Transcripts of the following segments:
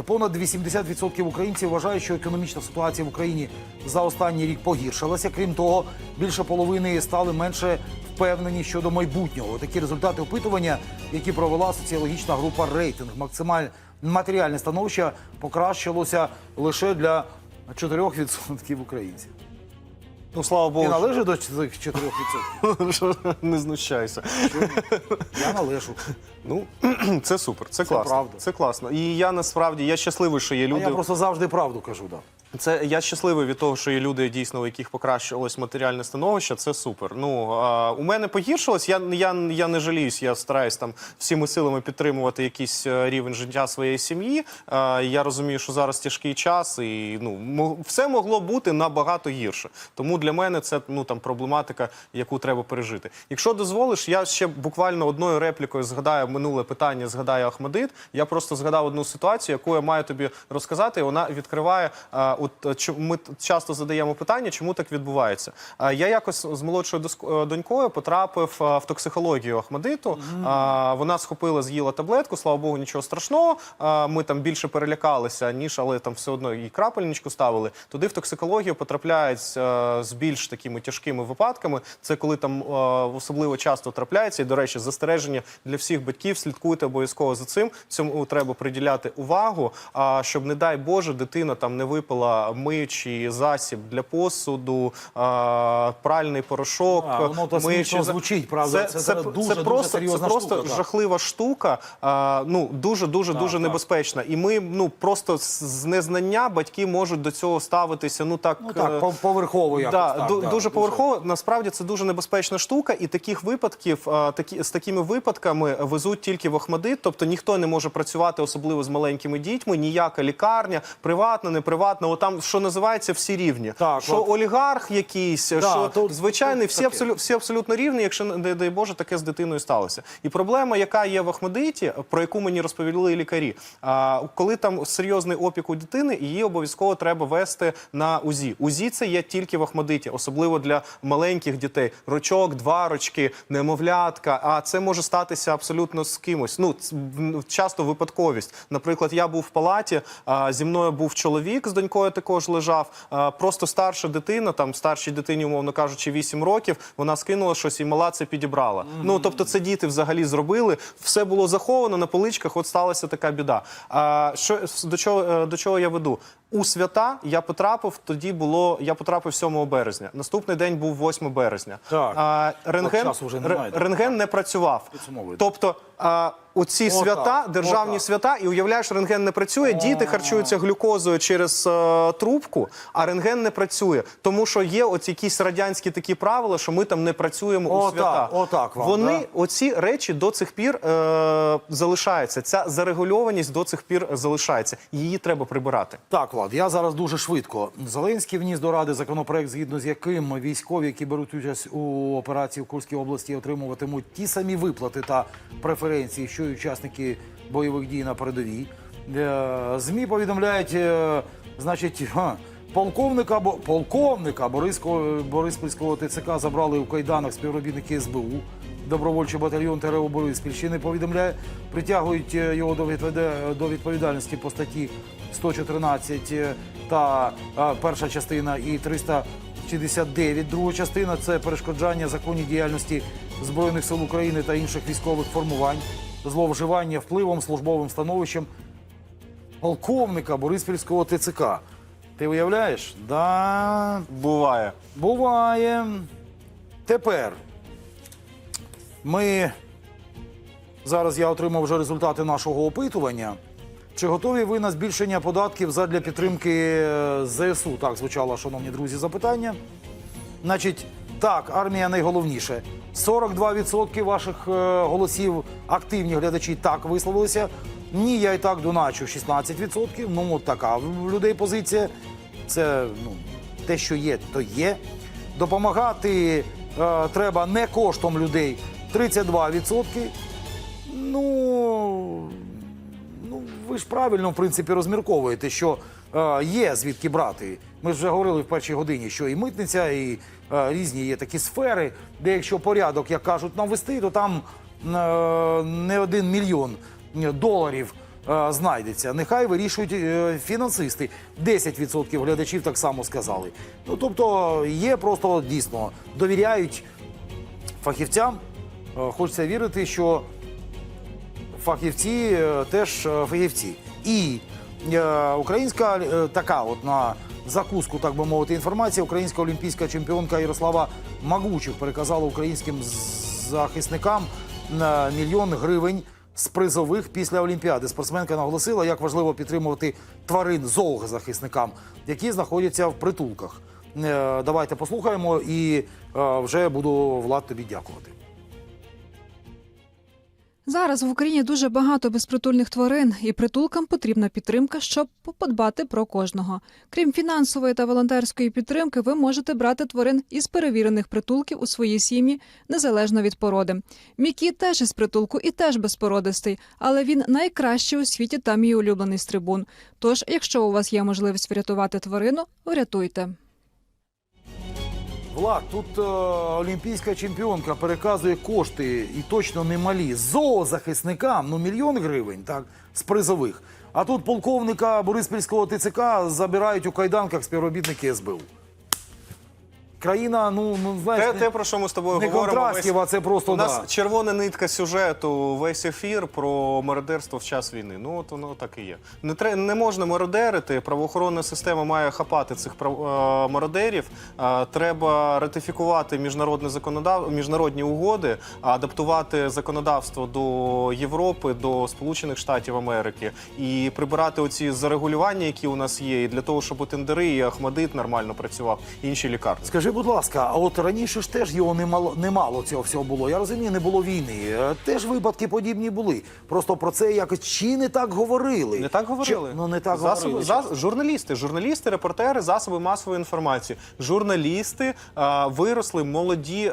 факти. Понад 80% українців вважають, що економічна ситуація в Україні за останній рік погіршилася. Крім того, більше половини стали менше впевнені щодо майбутнього. Такі результати опитування, які провела соціологічна група рейтинг. Максимальне матеріальне становище покращилося лише для 4% українців. Ну, слава Ти Богу, належиш до цих 4%? не знущайся. Я належу. Ну, це супер, це, класно. правда. Це класно. І я насправді я щасливий, що є А люди. я просто завжди правду кажу. Да. Це я щасливий від того, що є люди, дійсно, у яких покращилось матеріальне становище. Це супер. Ну а, у мене погіршилось. Я, я, я не жаліюсь. Я стараюсь там всіми силами підтримувати якийсь е, рівень життя своєї сім'ї. Я розумію, що зараз тяжкий час, і ну все могло бути набагато гірше. Тому для мене це ну там проблематика, яку треба пережити. Якщо дозволиш, я ще буквально одною реплікою згадаю минуле питання. Згадаю Ахмадит. Я просто згадав одну ситуацію, яку я маю тобі розказати. Вона відкриває. От е, ми часто задаємо питання, чому так відбувається. Я якось з молодшою е, донькою потрапив в токсикологію Ахмадиту. Вона схопила, з'їла таблетку. Слава Богу, нічого страшного. Ми там більше перелякалися, ніж але там все одно і крапельничку ставили. Туди в токсикологію потрапляють е, з більш такими тяжкими випадками. Це коли там е, особливо часто трапляється. І до речі, застереження для всіх батьків. Слідкуйте обов'язково за цим. Цьому треба приділяти увагу. Щоб, не дай Боже, дитина там не випила миючий засіб для посуду, а, пральний порошок. А, воно то миючий смішно звучить, правда. Це, Це це, дуже- це дуже просто, серйозна це просто штука, так. жахлива штука. А, ну дуже дуже дуже так. небезпечна. І ми ну просто з незнання батьки можуть до цього ставитися. Ну так, Ну так, е, поверхово якось. Да, так, ду- дуже поверхово. Насправді це дуже небезпечна штука, і таких випадків, а, такі з такими випадками везуть тільки в Охмадит. Тобто ніхто не може працювати, особливо з маленькими дітьми. Ніяка лікарня, приватна, неприватна. О, там що називається всі рівні. Так, що от. олігарх якийсь, що тут- звичайний, тут всі абсолютно всі абсолютно рівні, якщо не дай Боже, таке з дитиною сталося. І проблема, яка є в Ахмедиті, про яку мені розповіли лікарі. А коли там серйозний опік у дитини, її обов'язково треба вести на УЗІ. УЗІ це є тільки в Ахмедиті, особливо для маленьких дітей. Рочок, два рочки, немовлятка. А це може статися абсолютно з кимось. Ну часто випадковість. Наприклад, я був в палаті, а, зі мною був чоловік з донькою також лежав. Просто старша дитина, там старшій дитині, умовно кажучи, 8 років. Вона скинула щось і мала це підібрала. Ну тобто, це діти взагалі зробили. Все було заховано на поличках. От сталася така біда. А що до чого е, до чого я веду? У свята я потрапив. Тоді було я потрапив 7 березня. Наступний день був 8 березня. Так. А, рентген, вже немає, рентген не працював. Тобто а, оці Отак, свята, державні отак. свята, і уявляєш, рентген не працює. Діти харчуються глюкозою через е, трубку, а рентген не працює. Тому що є оці якісь радянські такі правила, що ми там не працюємо у Отак, свята. отак вам, Вони да? оці речі до цих пір е, залишаються. Ця зарегульованість до цих пір залишається. Її треба прибирати. Так, Влад, я зараз дуже швидко. Зеленський вніс до ради законопроект, згідно з яким військові, які беруть участь у операції в Курській області, отримуватимуть ті самі виплати та преференції, що й учасники бойових дій на передовій. Е, Змі повідомляють, е, значить, полковника полковника Бориспільського ТЦК забрали у кайданах співробітники СБУ. Добровольчий батальйон ТРО Бориспільщини повідомляє, притягують е, його до, відповіда- до відповідальності по статті 114 е, та перша частина і 369 друга частина це перешкоджання законній діяльності Збройних сил України та інших військових формувань, зловживання впливом, службовим становищем полковника Бориспільського ТЦК. Ти уявляєш? Да, Буває. Буває. Тепер ми зараз я отримав вже результати нашого опитування. Чи готові ви на збільшення податків задля підтримки е, ЗСУ? Так звучало, шановні друзі, запитання. Значить, так, армія найголовніше. 42% ваших е, голосів активні глядачі так висловилися. Ні, я і так доначу 16%. Ну, от така в людей позиція. Це ну, те, що є, то є. Допомагати е, треба не коштом людей 32%. Ну, ви ж правильно, в принципі, розмірковуєте, що е, є звідки брати. Ми ж вже говорили в першій годині, що і митниця, і е, різні є такі сфери, де якщо порядок, як кажуть, навести, то там е, не один мільйон доларів е, знайдеться. Нехай вирішують е, фінансисти. 10% глядачів так само сказали. Ну тобто є просто дійсно довіряють фахівцям. Е, Хочеться вірити, що фахівці е, теж е, фахівці. І е, українська така, от на закуску, так би мовити, інформація. Українська олімпійська чемпіонка Ярослава Магучик переказала українським захисникам на мільйон гривень. З призових після Олімпіади спортсменка наголосила, як важливо підтримувати тварин зоозахисникам, які знаходяться в притулках. Давайте послухаємо і вже буду Влад тобі дякувати. Зараз в Україні дуже багато безпритульних тварин, і притулкам потрібна підтримка, щоб подбати про кожного. Крім фінансової та волонтерської підтримки, ви можете брати тварин із перевірених притулків у свої сім'ї незалежно від породи. Мікі теж із притулку і теж безпородистий, але він найкращий у світі та мій улюблений стрибун. Тож, якщо у вас є можливість врятувати тварину, врятуйте. Влад, тут е, олімпійська чемпіонка переказує кошти і точно немалі зоозахисникам, ну мільйон гривень, так, з призових. А тут полковника Бориспільського ТЦК забирають у кайданках співробітники СБУ. Країна, ну, ну знаєш, Те, не- те, про що ми з тобою не говоримо. а це просто, у нас да. червона нитка сюжету, весь ефір про мародерство в час війни. Ну от воно так і є. Не тре, не можна мародерити. Правоохоронна система має хапати цих прав, е, мародерів. Е, треба ратифікувати міжнародне законодав... міжнародні угоди, адаптувати законодавство до Європи, до Сполучених Штатів Америки і прибирати оці зарегулювання, які у нас є, і для того, щоб у тендери і Ахмадит нормально працював, і інші лікарні. Скажи, будь ласка, а от раніше ж теж його немало, немало цього всього було. Я розумію, не було війни. Е, Теж випадки подібні були. Просто про це якось чи не так говорили. Не так говорили. Чи- ну не так засоби, говорили. за- журналісти, журналісти, репортери, засоби масової інформації. Журналісти е, виросли молоді е,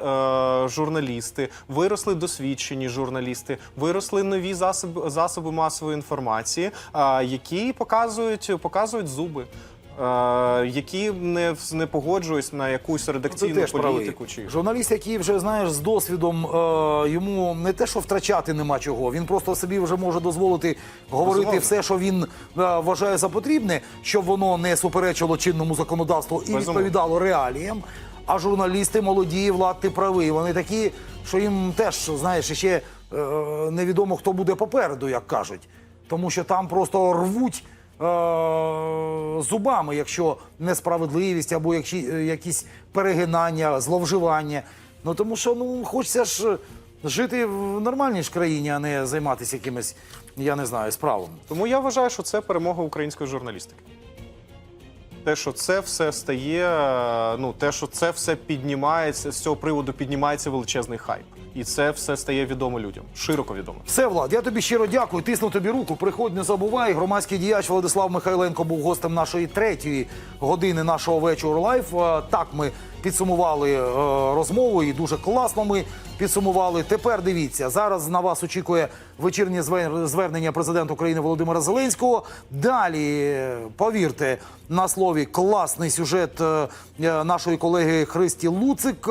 журналісти, виросли досвідчені журналісти, виросли нові засоби, засоби масової інформації, е, які показують, показують зуби. Е, Які не, не погоджуюсь на якусь Ти редакційну правий. політику чи Журналіст, який вже знаєш з досвідом, е, йому не те, що втрачати нема чого. Він просто собі вже може дозволити говорити Безумовно. все, що він е, вважає за потрібне, щоб воно не суперечило чинному законодавству і Безумовно. відповідало реаліям. А журналісти молоді, влад, ти правий. Вони такі, що їм теж знаєш, ще е, невідомо хто буде попереду, як кажуть. Тому що там просто рвуть е, зубами, якщо несправедливість або е, якісь перегинання, зловживання. Ну тому що ну хочеться ж жити в нормальній ж країні, а не займатися якимись, я не знаю, справами. Тому я вважаю, що це перемога української журналістики. Те, що це все стає, ну те, що це все піднімається, з цього приводу піднімається величезний хайп. І це все стає відомо людям, широко відомо. Все, Влад, я тобі щиро дякую. Тисну тобі руку. Приходь, не забувай. Громадський діяч Владислав Михайленко був гостем нашої третьої години нашого вечора. лайф. Так ми підсумували е, розмову і дуже класно ми підсумували. Тепер дивіться, зараз на вас очікує вечірнє звернення президента України Володимира Зеленського. Далі, повірте, на слові класний сюжет е, е, нашої колеги Христі Луцик.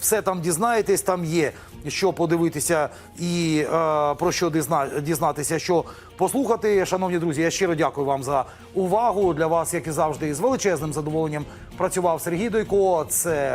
Все там дізнаєтесь, там є що подивитися і е, про що дізна- дізнатися, що послухати. Шановні друзі, я щиро дякую вам за увагу. Для вас, як і завжди, з величезним задоволенням працював Сергій Дойко. Це